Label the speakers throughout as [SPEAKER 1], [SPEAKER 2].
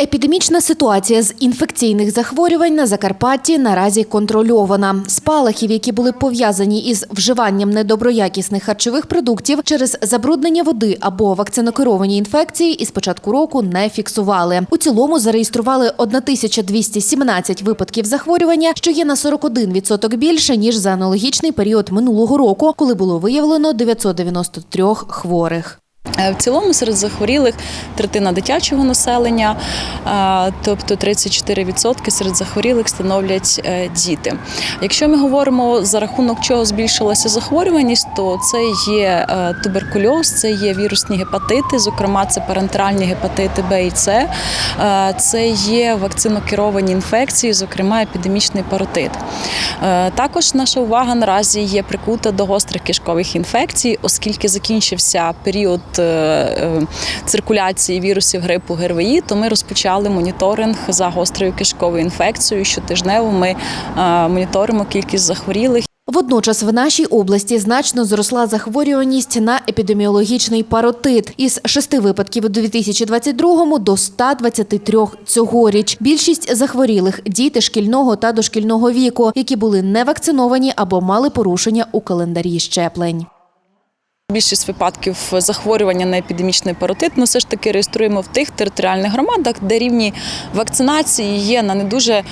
[SPEAKER 1] Епідемічна ситуація з інфекційних захворювань на Закарпатті наразі контрольована. Спалахів, які були пов'язані із вживанням недоброякісних харчових продуктів через забруднення води або вакцинокеровані інфекції, із початку року не фіксували. У цілому зареєстрували 1217 випадків захворювання, що є на 41% більше ніж за аналогічний період минулого року, коли було виявлено 993 хворих.
[SPEAKER 2] Е, В цілому серед захворілих третина дитячого населення, е, тобто 34% серед захворілих становлять е, діти. Якщо ми говоримо за рахунок чого збільшилася захворюваність, то це є туберкульоз, це є вірусні гепатити, зокрема це парентеральні гепатити Б і С, це є вакцинокеровані інфекції, зокрема епідемічний паротит. Також наша увага наразі є прикута до гострих кишкових інфекцій, оскільки закінчився період циркуляції вірусів грипу ГРВІ, то ми розпочали моніторинг за гострою кишковою інфекцією. Щотижнево ми е, моніторимо кількість захворілих.
[SPEAKER 1] Водночас в нашій області значно зросла захворюваність на епідеміологічний паротит із шести випадків у 2022 до 123 цьогоріч. Більшість захворілих – діти шкільного та дошкільного віку, які були не вакциновані або мали порушення у календарі щеплень.
[SPEAKER 2] Більшість випадків захворювання на епідемічний паротит ми все ж таки реєструємо в тих територіальних громадах, де рівні вакцинації є на не дуже е,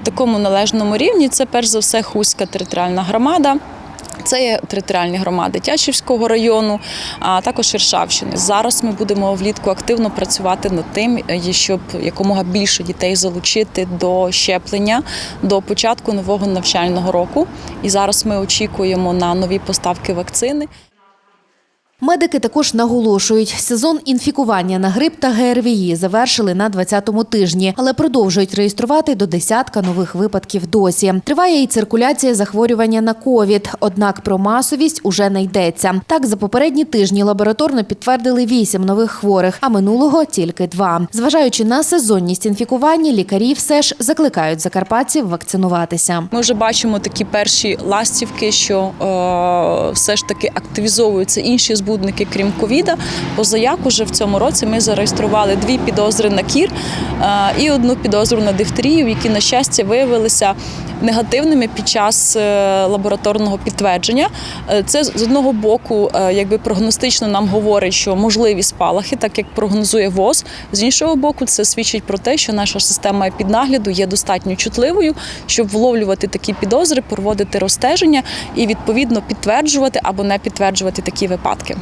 [SPEAKER 2] такому належному рівні. Це перш за все Хуська територіальна громада. Це є територіальні громади Тячівського району, а також Іршавщини. Зараз ми будемо влітку активно працювати над тим, е, щоб якомога більше дітей залучити до щеплення до початку нового навчального року. І зараз ми очікуємо на нові поставки вакцини.
[SPEAKER 1] Медики також наголошують, сезон інфікування на грип та ГРВІ завершили на 20-му тижні, але продовжують реєструвати до десятка нових випадків досі. Триває і циркуляція захворювання на ковід, однак про масовість уже не йдеться. Так, за попередні тижні лабораторно підтвердили вісім нових хворих, а минулого тільки два. Зважаючи на сезонність інфікування, лікарі все ж закликають закарпатців вакцинуватися.
[SPEAKER 2] Ми вже бачимо такі перші ластівки, що е, все ж таки активізовуються інші збудники, крім ковіда. Позаяк уже в цьому році ми зареєстрували дві підозри на кір е, і одну підозру на дифтерію, які, на щастя, виявилися негативними під час е, лабораторного підтвердження. Е, Це з одного боку, е, якби прогностично нам говорить, що можливі спалахи, так як прогнозує ВОЗ. З іншого боку, це свідчить про те, що наша система піднагляду є достатньо чутливою, щоб вловлювати такі підозри, проводити розстеження і відповідно підтверджувати або не підтверджувати такі випадки.